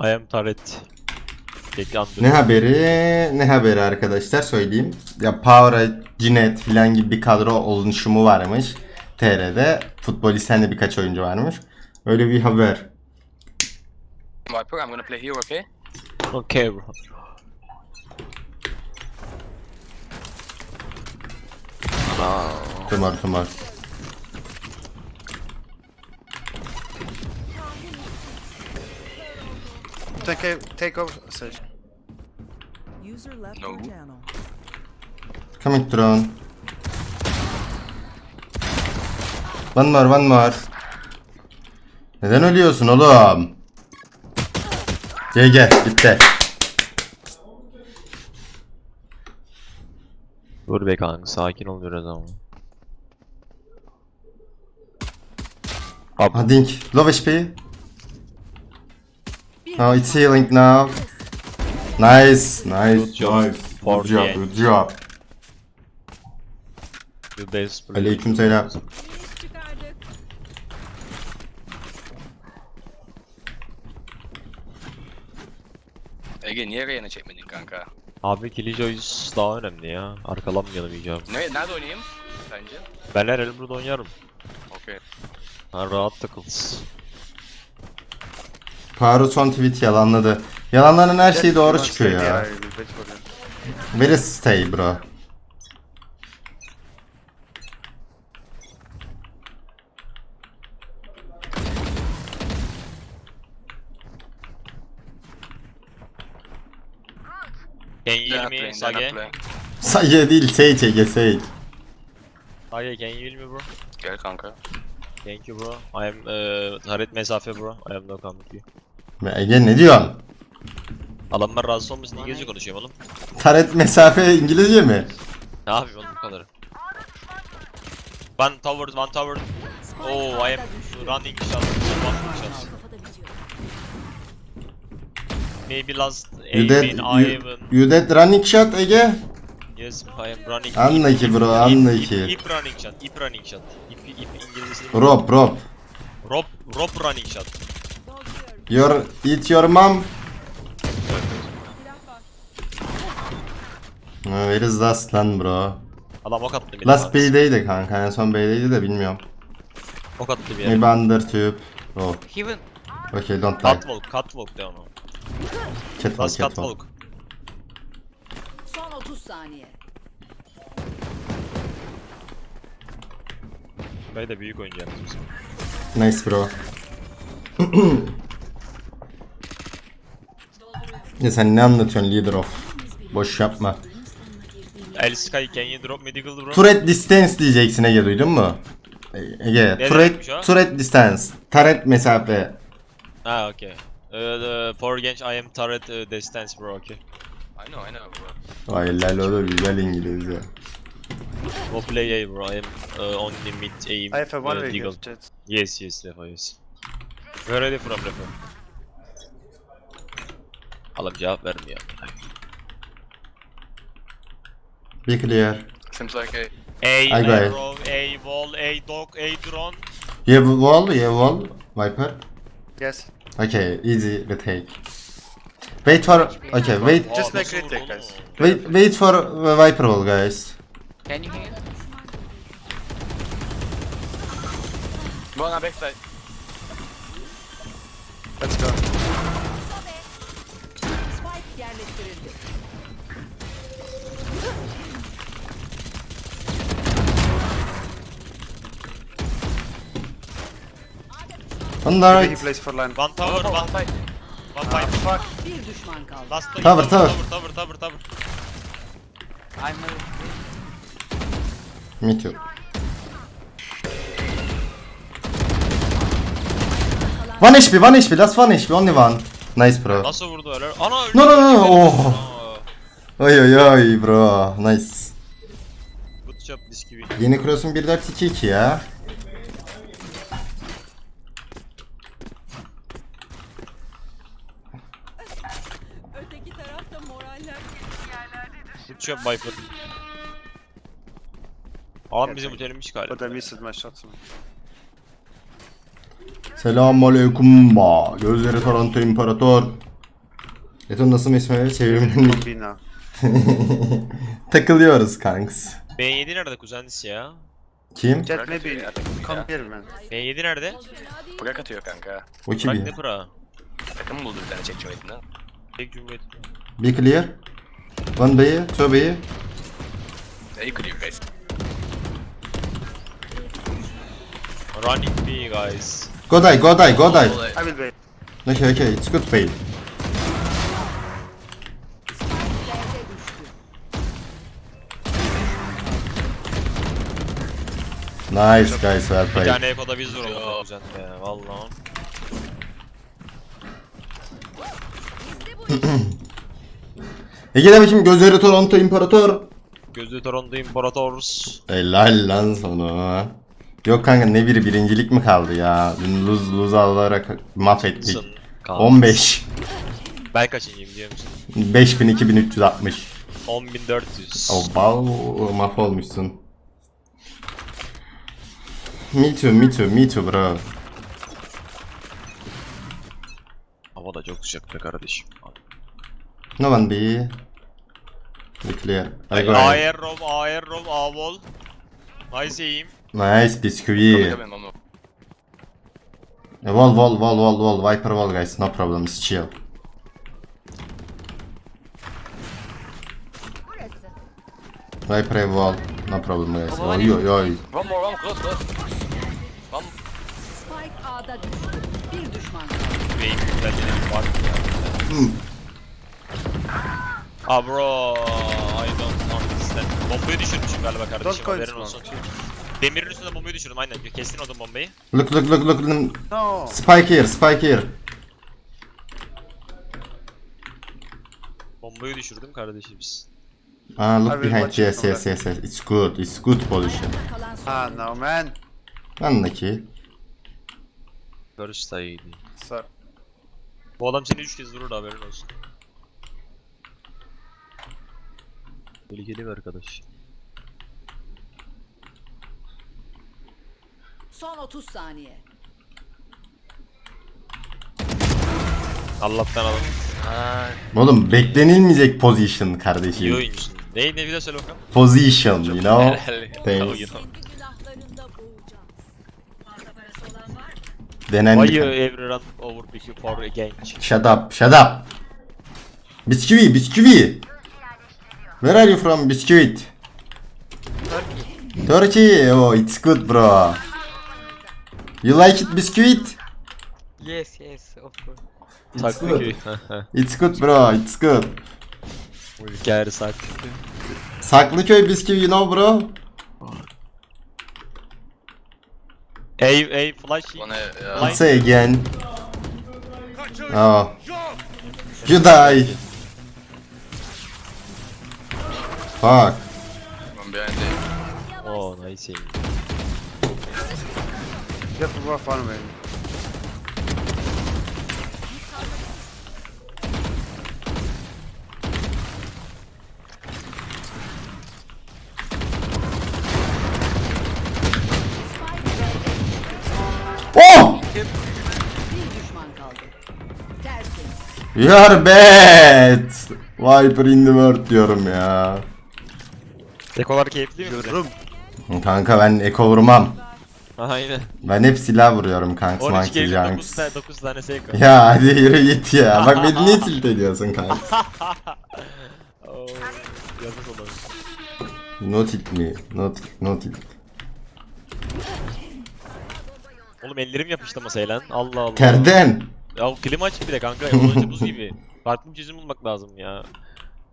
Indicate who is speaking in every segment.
Speaker 1: I am under.
Speaker 2: Ne haberi? Ne haberi arkadaşlar söyleyeyim. Ya Power'a, Cinet filan gibi bir kadro oluşumu varmış. TR'de. Futbolistten de birkaç oyuncu varmış. Öyle bir haber.
Speaker 3: Viper, I'm gonna play here, okay?
Speaker 1: Okay bro.
Speaker 2: Tımar tımar.
Speaker 4: Take, take over. Sage.
Speaker 5: User left
Speaker 3: No.
Speaker 5: your channel.
Speaker 2: Coming drone. One more, one more. Neden ölüyorsun oğlum? Gel gel, bitti.
Speaker 1: Dur be kanka sakin ol biraz ama. Abi
Speaker 2: Hadink, low Oh, it's healing now. Nice, nice,
Speaker 1: Good job.
Speaker 2: nice. Good job, good job.
Speaker 1: best player.
Speaker 2: Aleykümselam.
Speaker 3: Ege niye Reyna çekmedin kanka?
Speaker 1: Abi Killjoys daha önemli ya. Arkalanmayalım icabı.
Speaker 3: Ne, nerede oynayayım sence?
Speaker 1: Ben her el burada oynarım.
Speaker 3: Okey.
Speaker 1: Ha, rahat takılsın.
Speaker 2: Paru son tweet yalanladı. Yalanların her şeyi doğru çıkıyor ya. İs stay bro?
Speaker 3: They're not
Speaker 1: Sage?
Speaker 3: playing.
Speaker 2: Sage değil Sage Ege Sage.
Speaker 1: Sage can you heal me bro?
Speaker 3: Gel kanka.
Speaker 1: Thank you bro. I am uh, taret mesafe bro. I am no you.
Speaker 2: Be Ege ne diyorsun?
Speaker 1: Adamlar rahatsız olmasın İngilizce konuşuyorum oğlum.
Speaker 2: Taret mesafe İngilizce mi?
Speaker 1: Ne yapayım oğlum bu kadar. One tower, one tower. Oh, I am running shot. One shot. Maybe last
Speaker 2: You dead,
Speaker 1: aiming
Speaker 2: you,
Speaker 1: Ivan.
Speaker 2: you dead running shot Ege?
Speaker 1: Yes, I am running.
Speaker 2: Anla ki bro, anla
Speaker 1: ip-
Speaker 2: ki.
Speaker 1: Ip running shot, ip running shot. İp, ip İngilizce.
Speaker 2: Rob Rob.
Speaker 1: Rope, rope running shot.
Speaker 2: Your, eat your mom. Where is last lan bro?
Speaker 1: Adam ok attı bir
Speaker 2: Last B'deydi kanka en son B'deydi de bilmiyorum.
Speaker 1: Ok attı bir yere.
Speaker 2: Maybe under tube. Oh.
Speaker 3: Heaven.
Speaker 2: Okay don't die.
Speaker 1: Catwalk, catwalk de onu.
Speaker 2: Catwalk
Speaker 1: Last
Speaker 2: catwalk.
Speaker 1: catwalk.
Speaker 5: Son 30 saniye.
Speaker 1: Bey de büyük oyuncu yalnız bizim.
Speaker 2: Nice bro. ya sen ne anlatıyorsun leader of? Boş yapma.
Speaker 1: El Sky can you drop medical bro?
Speaker 2: Turret distance diyeceksin Ege duydun mu? E- Ege,
Speaker 1: Ne
Speaker 2: turret,
Speaker 1: demekmiş o?
Speaker 2: turret distance. Turret mesafe.
Speaker 1: Ha okay. Uh, the, for genç I am turret uh, distance bro okay.
Speaker 3: I know, I know bro.
Speaker 2: Vay lal o da güzel İngilizce.
Speaker 1: Go play A bro I am uh, only mid aim
Speaker 4: I have a one
Speaker 1: uh,
Speaker 4: way
Speaker 1: deagle. Yes yes Refa yes. We're ready from Refa. Adam cevap vermiyor.
Speaker 2: Be clear.
Speaker 3: Seems like a...
Speaker 1: A
Speaker 2: I got it.
Speaker 1: arrow, A wall, A dog, A drone.
Speaker 2: You have wall, you have wall, Viper.
Speaker 4: Yes.
Speaker 2: Okay, easy retake. Wait for, okay, wait,
Speaker 4: Just
Speaker 1: Aa,
Speaker 4: like
Speaker 1: nasıl vurdu
Speaker 4: retake,
Speaker 1: oğlum
Speaker 4: guys.
Speaker 1: o?
Speaker 2: wait, wait for uh, Viper wall guys.
Speaker 3: Can you hear? One on backside.
Speaker 4: Let's go.
Speaker 5: Spike yerleştirildi.
Speaker 2: On the
Speaker 4: he
Speaker 2: right.
Speaker 4: plays for line.
Speaker 1: One tower,
Speaker 3: One fight.
Speaker 1: one fight.
Speaker 4: Fuck.
Speaker 5: Bir düşman kaldı.
Speaker 1: Last
Speaker 2: Tower, tower.
Speaker 1: tower, tower, tower, tower.
Speaker 3: I'm a...
Speaker 2: Me too. One HP, one HP, last one HP, only one. Nice bro.
Speaker 1: Nasıl vurdu öyle? Ana öldü.
Speaker 2: No, no, no, no, oh. Oy oy oy bro, nice.
Speaker 1: Good job gibi.
Speaker 2: Yeni Cross'un 1.4.2.2 ya.
Speaker 5: Moraller
Speaker 1: job Viper. Adam bizim otelimiz galiba.
Speaker 4: But I missed my shots.
Speaker 2: Selamun aleyküm ba. Gözleri Toronto İmparator. Beton nasıl mesmele çevirmenin
Speaker 4: One B now.
Speaker 2: takılıyoruz kanks.
Speaker 1: B7 nerede kuzenlis ya?
Speaker 2: Kim?
Speaker 4: Jet
Speaker 3: Bırak
Speaker 4: maybe come here man.
Speaker 1: B7 nerede?
Speaker 3: Bırak atıyor kanka.
Speaker 2: O
Speaker 1: Bırak
Speaker 2: kim?
Speaker 1: ne bura?
Speaker 3: Takım buldu bir tane çek cumhuriyetinden.
Speaker 1: Tek Cumhuriyet.
Speaker 2: Be clear. One B, two B.
Speaker 3: Ey clear guys.
Speaker 1: Running B guys.
Speaker 2: Go die, go die, go die.
Speaker 4: I will wait.
Speaker 2: Okay, okay, it's good fail. Nice guys, well
Speaker 1: Bir
Speaker 2: played.
Speaker 1: tane Eko'da biz vuralım kuzen be. Valla.
Speaker 2: Ege'de bakayım gözleri Toronto İmparator.
Speaker 1: Gözü Toronto Imperators.
Speaker 2: Helal lan sana. Yok kanka ne biri birincilik mi kaldı ya? Dün luz luz alarak mahvettik.
Speaker 1: Sın. Kaldı.
Speaker 2: 15.
Speaker 1: Ben kaçıncıyım biliyor musun?
Speaker 2: 5000 2360.
Speaker 1: 10.400.
Speaker 2: Oba mahvolmuşsun. Me too, me too, me too bro.
Speaker 1: Hava da çok sıcak be kardeşim.
Speaker 2: No one be. Be clear. I go ahead.
Speaker 1: Air rob, air rob, avol. Nice aim.
Speaker 2: Nice bisküvi.
Speaker 3: Tabii ama.
Speaker 2: Wall, wall, wall, wall, wall. Viper wall guys. No problem. It's chill. Viper wall. No problem guys. Oy oy oy.
Speaker 3: One more, one close, close. One.
Speaker 5: Spike A'da düştü. Bir düşman kaldı.
Speaker 1: Beyin güzelliğine bir bak ya. Ah bro, I don't understand. Bombayı düşürmüşüm galiba
Speaker 4: Don't
Speaker 1: kardeşim
Speaker 4: go in
Speaker 1: haberin olsun. Demirin üstüne bombayı düşürdüm aynen. Kestin odun bombayı.
Speaker 2: Look, look, look, look. look.
Speaker 4: No.
Speaker 2: Spike here, spike here.
Speaker 1: Bombayı düşürdüm kardeşimiz.
Speaker 2: Ah,
Speaker 4: I
Speaker 2: look
Speaker 4: will
Speaker 2: behind. Yes, yes, yes, yes. It's good. It's good position.
Speaker 5: Ayakta kalan son.
Speaker 4: Ah no man.
Speaker 2: Anlaki.
Speaker 1: First ID.
Speaker 4: Sorry.
Speaker 1: Bu adam seni 3 kez vurur haberin olsun. Tehlikeli bir arkadaş.
Speaker 5: Son 30 saniye.
Speaker 1: Allah'tan alın.
Speaker 2: Oğlum beklenilmeyecek position
Speaker 1: İyi
Speaker 2: kardeşim.
Speaker 1: oyuncusun. Ne ne bir de söyle bakalım.
Speaker 2: Position, you know?
Speaker 1: Helal.
Speaker 2: Thanks.
Speaker 5: Günahlarında boğacağız.
Speaker 2: Denen
Speaker 1: Why
Speaker 2: bir
Speaker 1: you every run over you for a?
Speaker 2: Shut up, shut up. Bisküvi, bisküvi. Where are you from, biscuit? Turkey. Turkey. Oh, it's good, bro. You like it, biscuit?
Speaker 6: Yes, yes, of course.
Speaker 2: It's good. It's good, bro. It's good.
Speaker 1: Ülker saklı köy.
Speaker 2: Saklıköy bisküvi, you know, bro?
Speaker 1: Ey ey flash. Line.
Speaker 2: Say again. Oh. You die. Fuck.
Speaker 3: one behind the.
Speaker 1: Oh nice aim.
Speaker 4: To go far away.
Speaker 2: Oh!
Speaker 5: Bir düşman kaldı. Tertemiz.
Speaker 2: Bad. Viper in the world diyorum ya.
Speaker 1: Dekolar keyifli mi?
Speaker 4: Yorum.
Speaker 2: Kanka ben eko vurmam.
Speaker 1: Aynen.
Speaker 2: Ben hep silah vuruyorum kanka.
Speaker 1: 13
Speaker 2: Monkey
Speaker 1: keyifli 9
Speaker 2: Junks.
Speaker 1: tane 9 tane seko.
Speaker 2: Ya hadi yürü git ya. Bak beni niye tilt ediyorsun kanka?
Speaker 1: Oo, Yazık olur.
Speaker 2: No tilt me. No tilt. No tilt.
Speaker 1: Oğlum ellerim yapıştı masaya lan. Allah Allah.
Speaker 2: Terden.
Speaker 1: Ya klima açık bir de kanka. Yolunca buz gibi. Farklı bir çözüm bulmak lazım ya.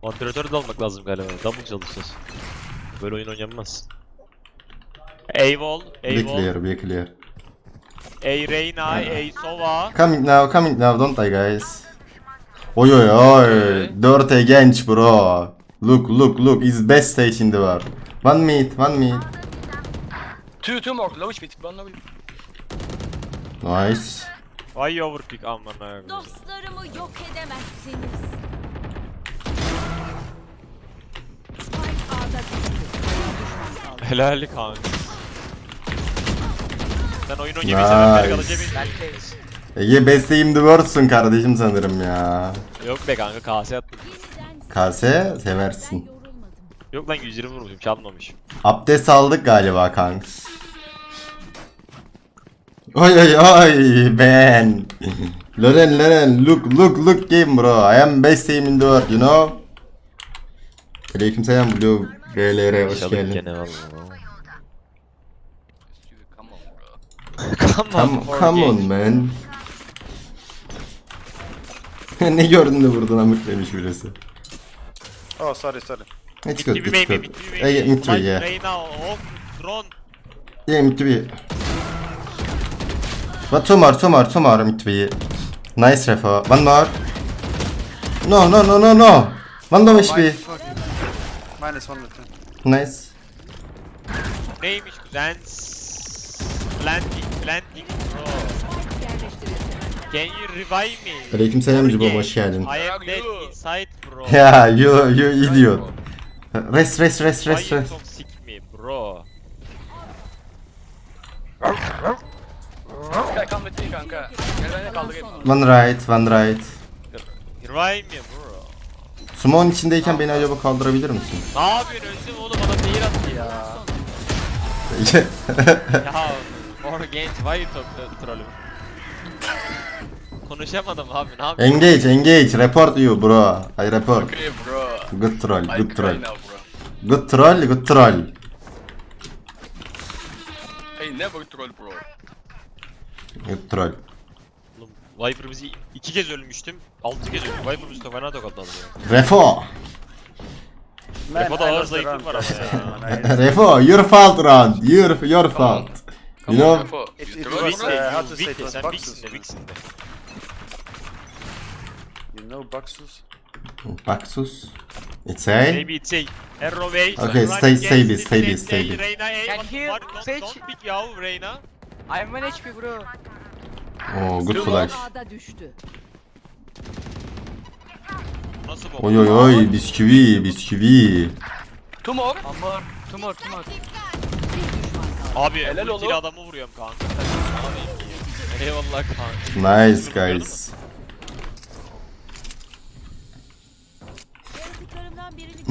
Speaker 1: Vantilatör de almak lazım galiba. Double çalışacağız. Böyle oyun oynanmaz. A-Wall,
Speaker 2: Be clear, be clear.
Speaker 1: A-Reyna, A-Sova.
Speaker 2: Coming now, coming now, don't die guys. Oy oy oy. 4 genç bro. Look look look is best stage in the world. One meat, one meat.
Speaker 3: Two, two more. Low speed. One low.
Speaker 2: Nice.
Speaker 1: Ay overpick aman abi.
Speaker 7: Dostlarımı yok edemezsiniz.
Speaker 5: Spike A'da düştü.
Speaker 1: Helali kanka. Sen oyun oynamayı seven
Speaker 2: Nice.
Speaker 1: Berk alacağı
Speaker 2: Ege besteyim the worst'sun kardeşim sanırım ya.
Speaker 1: Yok be kanka kase attım.
Speaker 7: Ben
Speaker 2: seversin.
Speaker 1: Yok lan 120 vurmuşum çalmamış.
Speaker 2: Abdest aldık galiba kanks. Oy oy oy ben. Loren Loren look look look game bro. I am best team in the world you know. Aleykümselam Blue BLR hoş geldin.
Speaker 1: gene valla.
Speaker 3: Come on bro.
Speaker 1: Come
Speaker 2: Come, come on man. ne gördün de buradan amık demiş birisi.
Speaker 4: Oh, sorry, sorry.
Speaker 2: It's good,
Speaker 1: Gibi
Speaker 2: it's
Speaker 1: maybe
Speaker 2: good.
Speaker 1: mid gibi
Speaker 2: Ege, mid to be,
Speaker 1: Like
Speaker 2: yeah.
Speaker 1: Reyna off drone.
Speaker 2: Yeah, mid to be. But two more, more, more. Nice refo. One more. No, no, no, no, no. One low HP.
Speaker 4: Minus one him.
Speaker 2: Nice.
Speaker 1: Neymiş güzel. Planting, planting bro. Can you revive me?
Speaker 2: Aleykümselam Cibo, hoş geldin.
Speaker 1: I am dead
Speaker 3: you?
Speaker 1: inside bro.
Speaker 2: Yeah, you, you idiot. Rest, rest, rest,
Speaker 1: Why
Speaker 2: rest,
Speaker 1: you
Speaker 2: rest.
Speaker 1: toxic me bro?
Speaker 3: Sky come with me kanka. Gel ben de kaldırayım.
Speaker 2: One right, one right.
Speaker 1: Revive me bro.
Speaker 2: Smoke'un içindeyken beni acaba kaldırabilir misin?
Speaker 1: Ne yapıyorsun öldüm oğlum adam zehir attı ya. ya or genç why you talk to trollüm? Konuşamadım abi ne yapayım?
Speaker 2: engage, engage. Report you bro. I report.
Speaker 3: Okay bro.
Speaker 2: Good troll,
Speaker 3: I
Speaker 2: good
Speaker 3: cry
Speaker 2: troll.
Speaker 3: now bro.
Speaker 2: Good troll, good troll.
Speaker 3: I never troll bro.
Speaker 2: Good troll.
Speaker 1: Viper bizi iki kez ölmüştüm. Altı kez öldüm. Viper bizi fena tokatladı ya.
Speaker 2: Refo.
Speaker 4: Man,
Speaker 1: Refo'da
Speaker 4: I
Speaker 1: ağır zayıflık var ama ya.
Speaker 2: Refo, your fault round. Your, your fault. You know,
Speaker 3: Rafo.
Speaker 4: It-
Speaker 3: You
Speaker 4: it was, uh, how to
Speaker 1: Big
Speaker 4: say
Speaker 1: de,
Speaker 4: it was
Speaker 1: sen
Speaker 4: boxes,
Speaker 1: bigsin de
Speaker 4: man.
Speaker 1: bigsin de.
Speaker 4: You know boxes?
Speaker 2: Baxus. It's A.
Speaker 1: Maybe it's a arrow way.
Speaker 2: Okay, stay- stay this, stay this, stay this.
Speaker 1: Reyna A,
Speaker 6: Can
Speaker 1: what- don't-
Speaker 6: Sage?
Speaker 1: Don't pick yahu Reyna.
Speaker 6: I'm 1 HP bro.
Speaker 2: Oh, good flash.
Speaker 5: Düştü.
Speaker 1: Nasıl?
Speaker 2: Oy oy oy, bisküvi, bisküvi.
Speaker 3: Two more.
Speaker 6: Amor. Tumor tumor.
Speaker 1: Abi
Speaker 3: Helal
Speaker 1: ultiyle
Speaker 3: oğlum.
Speaker 1: adamı vuruyorum kanka. Eyvallah kanka.
Speaker 2: Nice guys.
Speaker 7: Yaratıklarımdan birini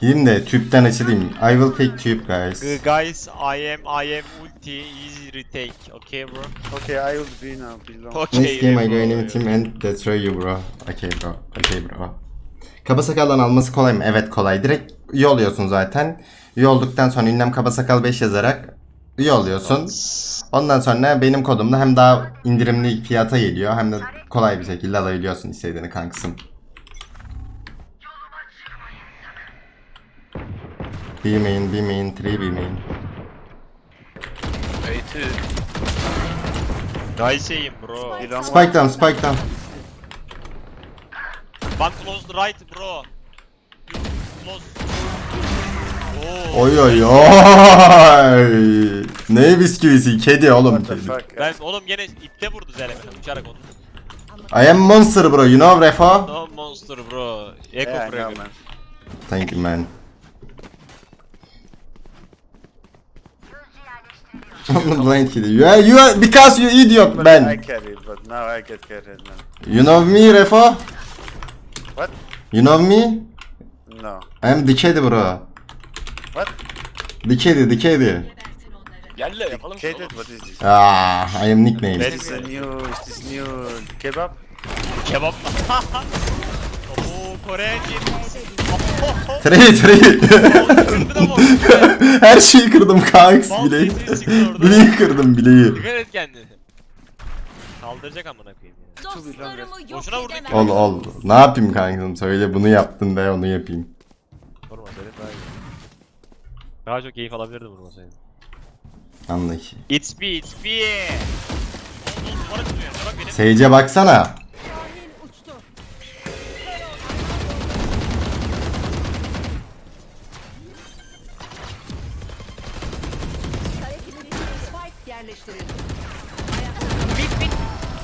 Speaker 2: Yine de tüpten açılayım. I will pick tube guys.
Speaker 1: Uh, Guys, I am I am ulti easy retake. Okay bro.
Speaker 4: Okay, I will be now.
Speaker 1: Okay.
Speaker 2: Next game I go enemy team and destroy you bro. Okay bro. Okay bro. Kaba sakaldan alması kolay mı? Evet kolay. Direkt üye oluyorsun zaten. Üye olduktan sonra ünlem kaba sakal 5 yazarak üye oluyorsun. Ondan sonra benim kodumla hem daha indirimli fiyata geliyor hem de kolay bir şekilde alabiliyorsun istediğini kankısın. B main, B main, 3 B main.
Speaker 3: Hey two.
Speaker 1: Guys şeyim bro.
Speaker 4: Long
Speaker 2: Spike down, spike down.
Speaker 1: One close the right bro. You Close. Oo.
Speaker 2: Oy oy oy. Ne bisküvisi? Kedi oğlum kedi.
Speaker 1: Ben oğlum gene itte vurdu Zerem'e uçarak onu.
Speaker 2: I am monster bro, you know Refo?
Speaker 1: No monster bro. Echo
Speaker 4: Yeah.
Speaker 2: Thank you man. Blind kid. You are, you are, because you idiot
Speaker 4: But I
Speaker 2: man.
Speaker 4: carry, but now I get carried, man.
Speaker 2: You know me Refo?
Speaker 4: What?
Speaker 2: You know me?
Speaker 4: No.
Speaker 2: I am the kedi bro.
Speaker 4: What?
Speaker 2: The kedi, the kedi.
Speaker 3: Gel de yapalım şunu.
Speaker 4: Dictated? What is this?
Speaker 2: Ah, I am nickname.
Speaker 1: Ben-
Speaker 4: Is this a new, is this new kebab?
Speaker 1: Kebap. Oo Kore
Speaker 2: Trey, trey.
Speaker 1: Kırdı da bu.
Speaker 2: Her şeyi kırdım kanks
Speaker 1: Bal
Speaker 2: bileği. Bileği kırdım bileği.
Speaker 1: Dikkat et kendini. Kaldıracak amına koyayım ya.
Speaker 7: Dostlarımı yok
Speaker 1: Boşuna vurdun ki.
Speaker 2: Ol ol. Ne yapayım kankam? Söyle bunu yaptın de onu yapayım.
Speaker 1: Vurma söyle daha iyi. Daha çok keyif alabilirdim vurmasaydım.
Speaker 2: Anlayış.
Speaker 1: It's me, it's me.
Speaker 2: Sage'e baksana.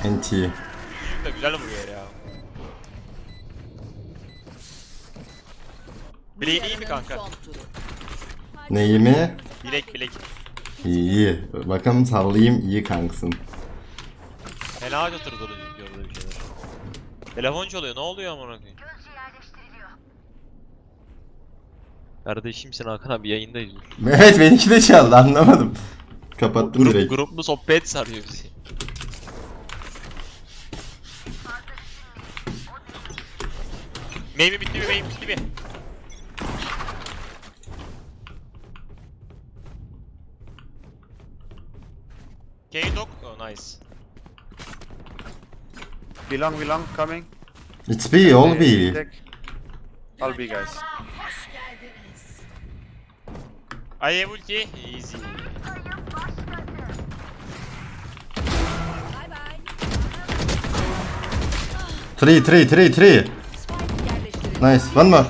Speaker 2: NT.
Speaker 1: De güzel vuruyor ya. Bileğin iyi mi kanka?
Speaker 2: Neyi mi?
Speaker 1: Bilek bilek.
Speaker 2: İyi iyi. Bakalım sallayayım iyi kanksın.
Speaker 1: Fena götürdü orada bir şeyler. Telefon çalıyor ne oluyor amına koyayım? Kardeşimsin Hakan abi yayındayız.
Speaker 2: Evet benimki de çaldı anlamadım. Kapattım
Speaker 1: Grup,
Speaker 2: direkt.
Speaker 1: gruplu sohbet sarıyor bizi. Meyve bitti mi? Meyve bitti mi? K-Dog? Oh nice.
Speaker 4: Belong, belong, coming.
Speaker 2: It's B, all B.
Speaker 4: All B, guys.
Speaker 1: I have ulti. Easy.
Speaker 2: Three, three, three, three. Nice, one more.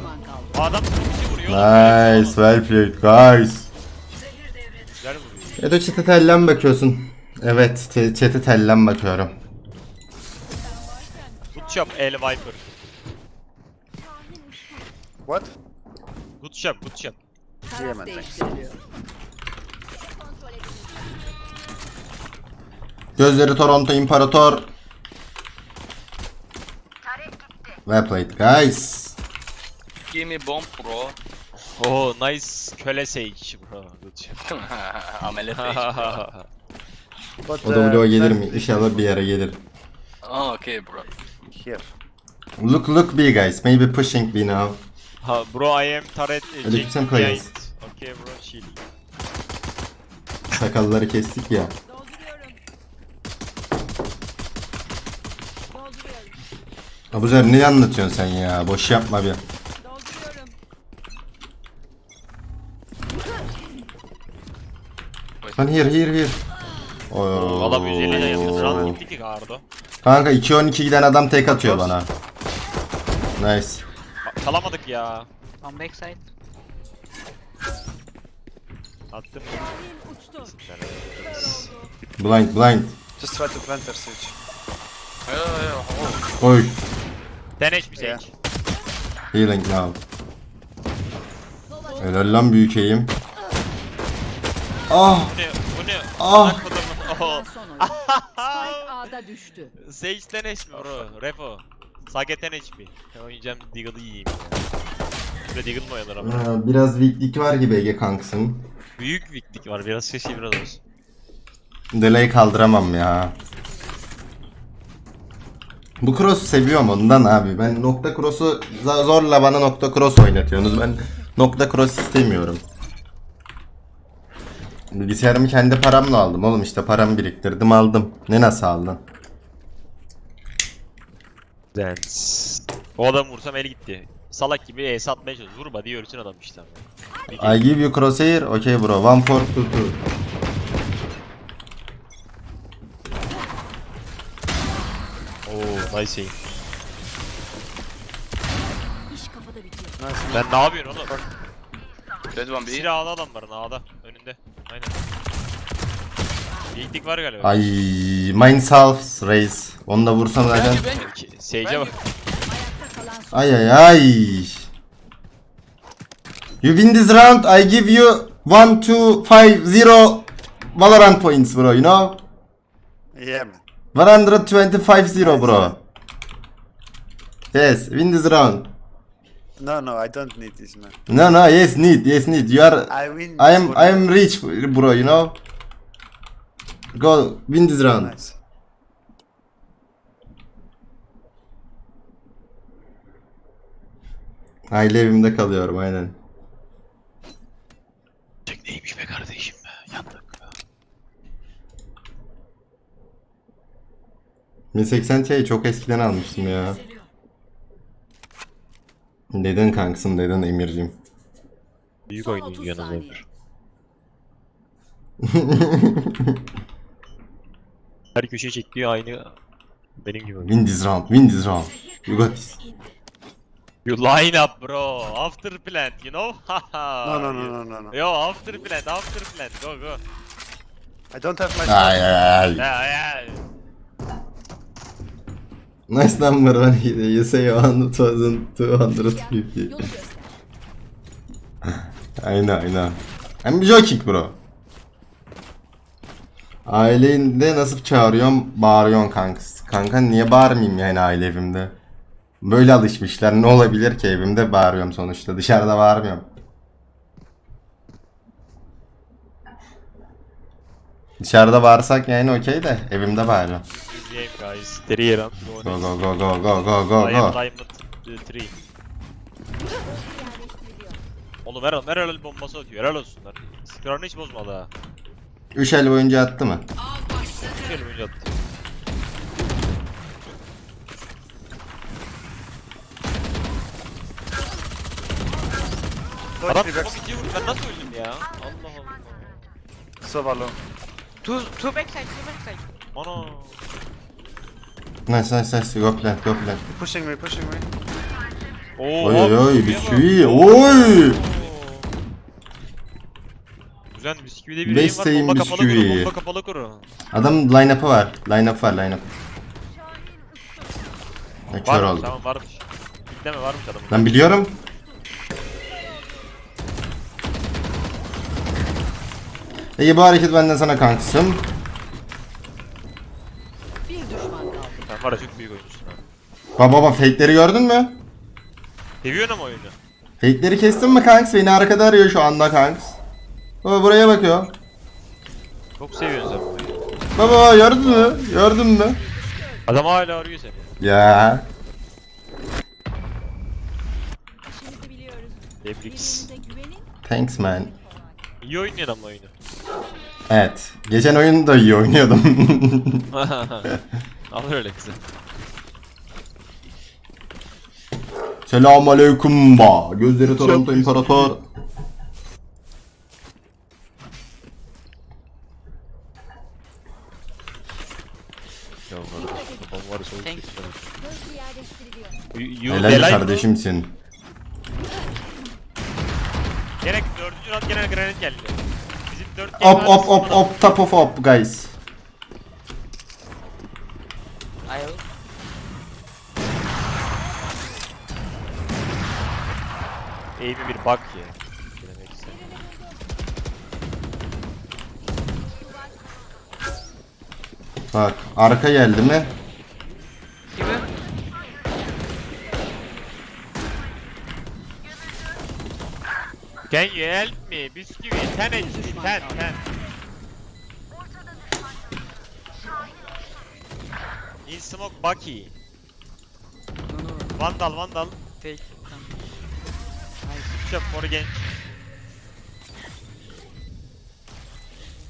Speaker 1: Adam vuruyor.
Speaker 2: Nice, well played guys.
Speaker 1: Güzel vuruyor.
Speaker 2: Edo chat'e tellen bakıyorsun. Evet, te- chat'e tellen bakıyorum.
Speaker 1: Good job El Viper.
Speaker 4: What?
Speaker 1: Good job, good job.
Speaker 2: Gözleri Toronto İmparator. Well played guys.
Speaker 3: Give me bomb bro.
Speaker 1: Oh nice köle Sage bro.
Speaker 3: Amele face.
Speaker 4: But,
Speaker 2: O da vloga gelir mi? İnşallah bir yere gelir.
Speaker 3: oh, okay bro.
Speaker 4: Here.
Speaker 2: Look, look B guys. Maybe pushing B now.
Speaker 1: Ha, bro I am turret uh,
Speaker 2: Hadi
Speaker 1: Jack
Speaker 2: sen players.
Speaker 1: behind. Okay bro chill.
Speaker 2: Sakalları kestik ya. Abuzer ne anlatıyorsun sen ya? Boş yapma bir. Lan here here here. Oo.
Speaker 1: Valla 150 de yapıyorsun. Al gitti ki Gardo.
Speaker 2: Kanka 2-12 giden adam tek atıyor bana. Nice.
Speaker 1: Bak, Çalamadık ya.
Speaker 6: On backside.
Speaker 1: Attım.
Speaker 7: Uçtu.
Speaker 2: Blind blind.
Speaker 4: Just try to plant their switch.
Speaker 3: Yeah, yeah, oh.
Speaker 2: Oy.
Speaker 1: Sen Sage.
Speaker 4: Yeah.
Speaker 2: Healing now. Helal lan büyük eğim. Ah
Speaker 1: ne? Bu ne?
Speaker 2: Ah.
Speaker 5: Spike A'da düştü.
Speaker 1: Sage 10 HP bro. Repo. Sage 10 HP. Ben oynayacağım Deagle'ı yiyeyim ya. Böyle Deagle mı oynanır ama?
Speaker 2: Biraz weaklik var gibi Ege kanksın.
Speaker 1: Büyük viklik var. Biraz şey biraz olsun.
Speaker 2: Delay kaldıramam ya. Bu cross seviyorum ondan abi. Ben nokta cross'u zorla bana nokta cross oynatıyorsunuz. Ben nokta cross istemiyorum. Bilgisayarımı kendi paramla aldım oğlum işte paramı biriktirdim aldım. Ne nasıl aldın?
Speaker 1: Dance. O adam vursam el gitti. Salak gibi ES atmaya çalışıyor. Vurma diye ölsün adam işte.
Speaker 2: I give you crosshair. Okay bro. One for two two.
Speaker 1: Oo nice aim. Ben ne yapıyorsun oğlum?
Speaker 3: Dead one B.
Speaker 1: Silahlı adamların A'da. Önünde. Aynen. Yiğitlik var galiba.
Speaker 2: Ay mine self reis. Onu da vursam zaten.
Speaker 1: Sage'e bak.
Speaker 2: Ay ay ay. You win this round, I give you 1 2 5 0 Valorant points bro, you know?
Speaker 4: Yeah, man.
Speaker 2: 125 0 bro. Yes, win this round.
Speaker 4: No, no, I don't need this, man.
Speaker 2: No no, yes need, yes need. You are
Speaker 4: I win.
Speaker 2: I am I am rich bro, you know? Go win this round.
Speaker 4: Nice.
Speaker 2: Aile evimde kalıyorum aynen.
Speaker 1: Tek neymiş be kardeşim be. Yandık.
Speaker 2: 1080 Ti'yi çok eskiden almıştım ya. Neden kanksın neden Emir'cim?
Speaker 1: Büyük
Speaker 5: Son
Speaker 1: oynuyor
Speaker 5: 30
Speaker 1: yalnız
Speaker 5: saniye.
Speaker 1: Emir. Her köşeye çektiği aynı benim gibi.
Speaker 2: Win this round, win this round. You got this.
Speaker 1: You line up bro. After plant, you know?
Speaker 4: No, no, no, no, no, no.
Speaker 1: Yo after plant, after plant. Go go.
Speaker 4: I don't have my.
Speaker 2: Ay ay ay.
Speaker 1: Ya ya.
Speaker 2: Nice number one here. You say 1250.
Speaker 7: Yolu göster.
Speaker 2: I know, I know. I'm joking bro. Ailende nasıl çağırıyorum? Bağırıyorsun kanks. Kanka niye bağırmayayım yani aile evimde? Böyle alışmışlar. Ne olabilir ki evimde bağırıyorum sonuçta. Dışarıda bağırmıyorum. Dışarıda bağırsak yani okey de evimde bağırıyorum.
Speaker 1: Game guys. Three round.
Speaker 2: Go go go go go go go
Speaker 1: I am
Speaker 2: go.
Speaker 1: Diamond 3. Oğlum her her el bombası atıyor. Helal olsunlar. Skrarını hiç bozmadı ha.
Speaker 2: 3 el boyunca attı mı?
Speaker 1: Gel oyuncu attı.
Speaker 4: Don't
Speaker 1: Adam
Speaker 4: back.
Speaker 1: ikiye vurdu. Ben nasıl öldüm ya? Allah Allah.
Speaker 4: So long.
Speaker 6: Two, two backside, two backside.
Speaker 1: Ana.
Speaker 2: Nice nice nice. Go plant go plant.
Speaker 4: Pushing me, pushing me.
Speaker 1: Oo,
Speaker 2: Oy oy oy bisküvi. Oy.
Speaker 1: Güzel bisküvide bir
Speaker 2: Best
Speaker 1: yayın var. Bomba
Speaker 2: sayın
Speaker 1: kapalı kuru. Bomba kapalı kuru.
Speaker 2: Adam line-up'ı var. Line-up var line-up. Ya, kör
Speaker 1: Var mı?
Speaker 2: oldu.
Speaker 1: Tamam varmış. Bitleme varmış adamın.
Speaker 2: Ben biliyorum. İyi bu hareket benden sana kankısım.
Speaker 5: Bir düşman kaldı.
Speaker 1: Sen var ya çok büyük oyuncusun ha.
Speaker 2: Baba baba fake'leri gördün mü?
Speaker 1: Seviyorsun ama oyunu.
Speaker 2: Fake'leri kestin mi kanks? Beni arkada arıyor şu anda kanks. Baba buraya bakıyor.
Speaker 1: Çok seviyorsun sen bu oyunu.
Speaker 2: Baba baba gördün mü? Gördün mü?
Speaker 1: Adam hala arıyor seni.
Speaker 2: Ya.
Speaker 7: İşimizi biliyoruz.
Speaker 1: Tebrik.
Speaker 7: Birbirinize güvenin.
Speaker 2: Thanks man.
Speaker 1: İyi oynuyor ama oyunu.
Speaker 2: Evet. Geçen oyunu da iyi oynuyordum.
Speaker 1: Al öyle kızı.
Speaker 2: Selamun aleyküm ba. Gözleri Toronto İmparator.
Speaker 1: Ya babam var soğuk geçti. You, you
Speaker 2: Helal kardeşimsin.
Speaker 1: Gene dördüncü round gene granit geldi. Bizim dört
Speaker 2: Op op op op top of op guys.
Speaker 1: Eğimi bir bak ya. Demek.
Speaker 2: Bak arka geldi mi?
Speaker 6: Gibi.
Speaker 1: Can you help me? Bisküvi, ten HP, ten, ten. In smoke Bucky. Vandal, Vandal.
Speaker 6: take.
Speaker 1: Chop for genç.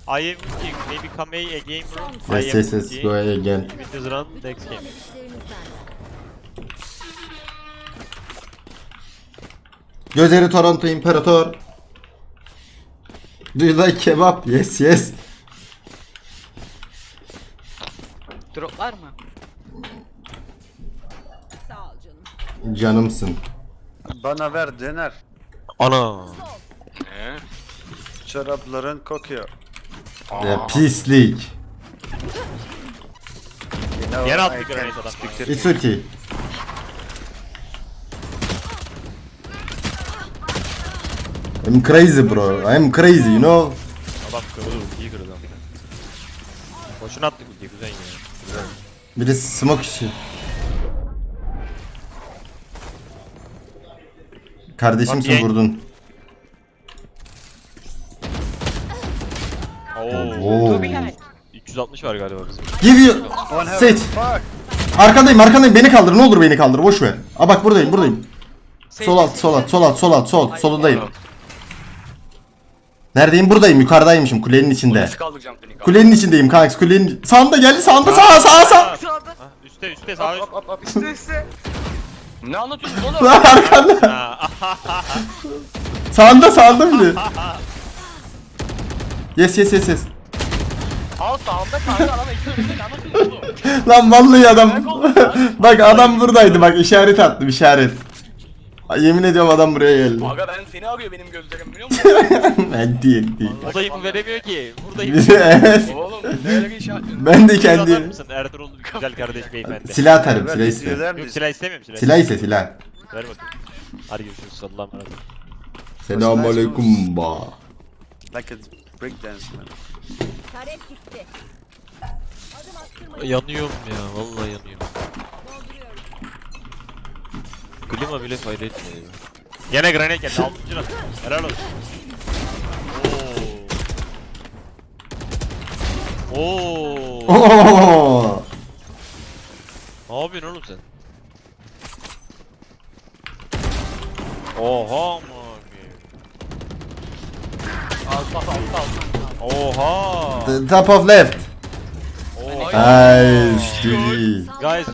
Speaker 1: I am looking, maybe come A again bro. I
Speaker 2: Yes
Speaker 1: am
Speaker 2: yes yes
Speaker 1: looking.
Speaker 2: go again.
Speaker 1: With this run, next game.
Speaker 2: Gözleri Toronto İmparator. Do you like kebap? Yes yes.
Speaker 6: Drop var mı?
Speaker 5: Sağ ol canım.
Speaker 2: Canımsın.
Speaker 4: Bana ver döner.
Speaker 1: Ana.
Speaker 3: Ne?
Speaker 4: Çorapların kokuyor.
Speaker 2: Ya pislik.
Speaker 1: Yer
Speaker 4: can
Speaker 1: granit adam.
Speaker 2: It's okay. I'm crazy bro. I'm crazy you know.
Speaker 1: Adam kırıldı, iyi kırıldı. Boşuna attık güzel ya. Güzel.
Speaker 2: Birisi smoke işi. Kardeşimsin
Speaker 1: Bak,
Speaker 2: vurdun.
Speaker 1: Oo.
Speaker 2: Oo.
Speaker 6: Two behind.
Speaker 1: 360 var galiba bizim.
Speaker 2: Give you. Seç. Arkandayım arkandayım beni kaldır ne olur beni kaldır boş ver. Aa bak buradayım buradayım. Sol alt sol alt sol alt sol alt sol
Speaker 6: Ay,
Speaker 2: solundayım. Neredeyim buradayım yukarıdaymışım kulenin içinde.
Speaker 3: Nasıl kaldıracağım seni? Kaldır.
Speaker 2: Kulenin içindeyim kanks kulenin sağında geldi sağında sağa sağa sağa.
Speaker 6: Sağda.
Speaker 1: Ha, üstte üstte sağ üst.
Speaker 3: Hop Ne anlatıyorsun oğlum?
Speaker 2: Lan arkanda sağında sağında bir de. Yes yes yes yes.
Speaker 3: Al sağımda kanka adam eksi önünde ne anlatıyorsun oğlum?
Speaker 2: Lan vallahi adam. bak adam buradaydı bak işaret attım işaret. Yemin ediyorum adam buraya geldi.
Speaker 3: Aga ben seni arıyor benim gözlerim biliyor musun?
Speaker 2: ben değil değil.
Speaker 1: o da veremiyor ki. Buradayım.
Speaker 2: evet.
Speaker 3: oğlum nereleri işaretliyorsun?
Speaker 2: Ben de
Speaker 1: Silah atar
Speaker 2: kendi
Speaker 1: mısın Ertuğrul güzel kardeş beyefendi?
Speaker 2: silah atarım silah iste.
Speaker 1: Yok silah istemiyorum silah.
Speaker 2: Silah ise silah.
Speaker 1: Ver bakayım. Hadi görüşürüz. Allah'a emanet olun.
Speaker 2: Selamun aleyküm ba.
Speaker 4: Like a breakdance man.
Speaker 7: Tarek gitti.
Speaker 1: Yanıyorum ya. Vallahi yanıyorum. Klima bile fayda etmiyor ya. Gene granit geldi. 6. rat. Helal olsun. Oo. Oo.
Speaker 2: Oo.
Speaker 1: Ne yapıyorsun oğlum sen? Oha mı
Speaker 6: Altta altta altta.
Speaker 1: Oha.
Speaker 2: The top of left.
Speaker 1: Oha.
Speaker 2: Nice. GG.
Speaker 1: Guys